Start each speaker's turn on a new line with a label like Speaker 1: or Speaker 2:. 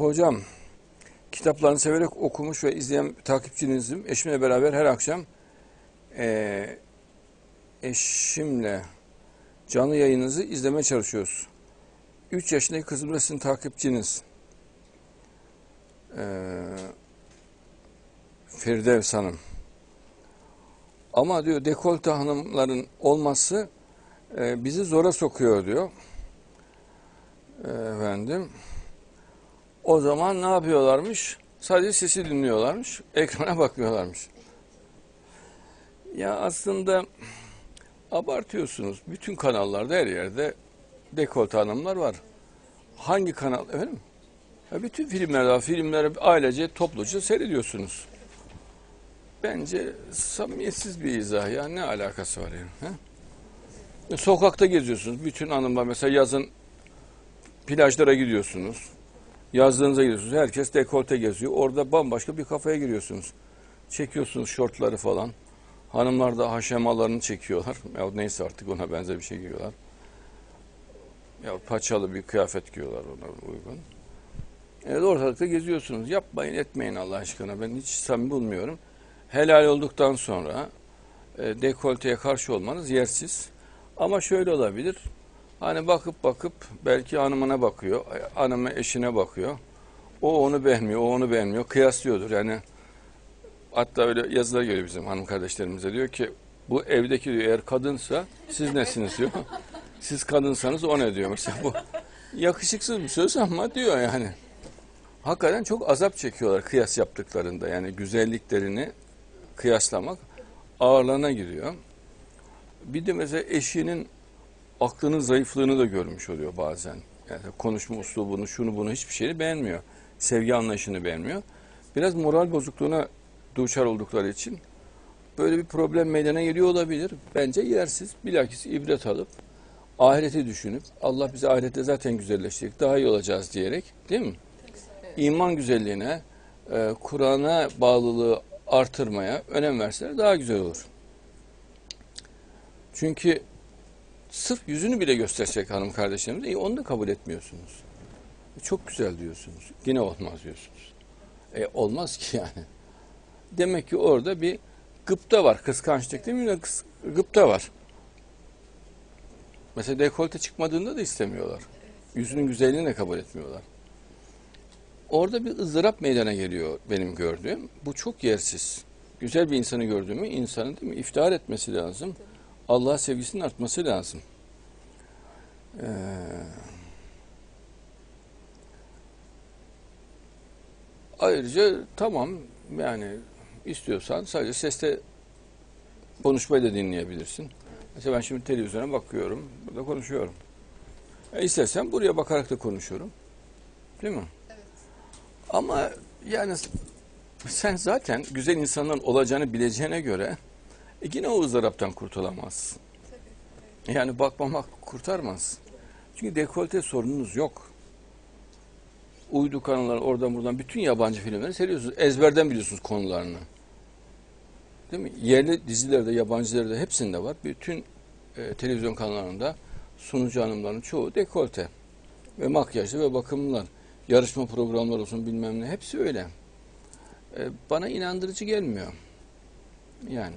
Speaker 1: Hocam, kitaplarını severek okumuş ve izleyen takipçinizim. Eşimle beraber her akşam eee, eşimle canlı yayınınızı izlemeye çalışıyoruz. 3 yaşındaki kızım da sizin takipçiniz. Eee Firdevs Hanım. Ama diyor dekolte hanımların olması e, bizi zora sokuyor diyor. E, efendim. O zaman ne yapıyorlarmış? Sadece sesi dinliyorlarmış. Ekrana bakmıyorlarmış. Ya aslında abartıyorsunuz. Bütün kanallarda her yerde dekolte hanımlar var. Hangi kanal efendim? Ya bütün filmlerde, filmleri ailece topluca seyrediyorsunuz. Bence samimiyetsiz bir izah ya. Ne alakası var yani? He? Sokakta geziyorsunuz. Bütün hanımlar mesela yazın plajlara gidiyorsunuz. Yazlığınıza gidiyorsunuz. Herkes dekolte geziyor. Orada bambaşka bir kafaya giriyorsunuz. Çekiyorsunuz şortları falan. Hanımlar da haşemalarını çekiyorlar. Ya neyse artık ona benzer bir şey giyiyorlar. Ya paçalı bir kıyafet giyiyorlar ona uygun. Evet ortalıkta geziyorsunuz. Yapmayın etmeyin Allah aşkına. Ben hiç samimi bulmuyorum. Helal olduktan sonra e, dekolteye karşı olmanız yersiz. Ama şöyle olabilir. Hani bakıp bakıp belki hanımına bakıyor, hanımı eşine bakıyor. O onu beğenmiyor, o onu beğenmiyor. Kıyaslıyordur yani. Hatta öyle yazılar geliyor bizim hanım kardeşlerimize diyor ki bu evdeki diyor eğer kadınsa siz nesiniz diyor. Siz kadınsanız o ne diyor mesela bu. Yakışıksız bir söz ama diyor yani. Hakikaten çok azap çekiyorlar kıyas yaptıklarında. Yani güzelliklerini kıyaslamak ağırlığına giriyor. Bir de mesela eşinin aklının zayıflığını da görmüş oluyor bazen. Yani konuşma uslubunu, şunu bunu hiçbir şeyini beğenmiyor. Sevgi anlayışını beğenmiyor. Biraz moral bozukluğuna duçar oldukları için böyle bir problem meydana geliyor olabilir. Bence yersiz. Bilakis ibret alıp ahireti düşünüp Allah bizi ahirette zaten güzelleştirecek, daha iyi olacağız diyerek değil mi? İman güzelliğine, e, Kur'an'a bağlılığı artırmaya önem verseler daha güzel olur. Çünkü sırf yüzünü bile gösterecek hanım kardeşlerimiz, iyi onu da kabul etmiyorsunuz. Çok güzel diyorsunuz. Yine olmaz diyorsunuz. E olmaz ki yani. Demek ki orada bir gıpta var. Kıskançlık değil mi? Gıpta var. Mesela dekolte çıkmadığında da istemiyorlar. Yüzünün güzelliğini de kabul etmiyorlar. Orada bir ızdırap meydana geliyor benim gördüğüm. Bu çok yersiz. Güzel bir insanı gördüğümü insanın değil mi iftihar etmesi lazım. Allah sevgisinin artması lazım. Ee, ayrıca tamam yani istiyorsan sadece seste konuşmayı da dinleyebilirsin. Mesela ben şimdi televizyona bakıyorum, burada konuşuyorum. E istersen buraya bakarak da konuşuyorum. Değil mi? Ama yani sen zaten güzel insanların olacağını bileceğine göre e yine o ızdıraptan kurtulamazsın. Yani bakmamak kurtarmaz. Çünkü dekolte sorununuz yok. Uydu kanalları oradan buradan bütün yabancı filmleri seviyorsunuz. Ezberden biliyorsunuz konularını. Değil mi? Yerli dizilerde, yabancılarda hepsinde var. Bütün e, televizyon kanallarında sunucu hanımların çoğu dekolte. Ve makyajlı ve bakımlılar. Yarışma programları olsun bilmem ne hepsi öyle. E, bana inandırıcı gelmiyor. Yani.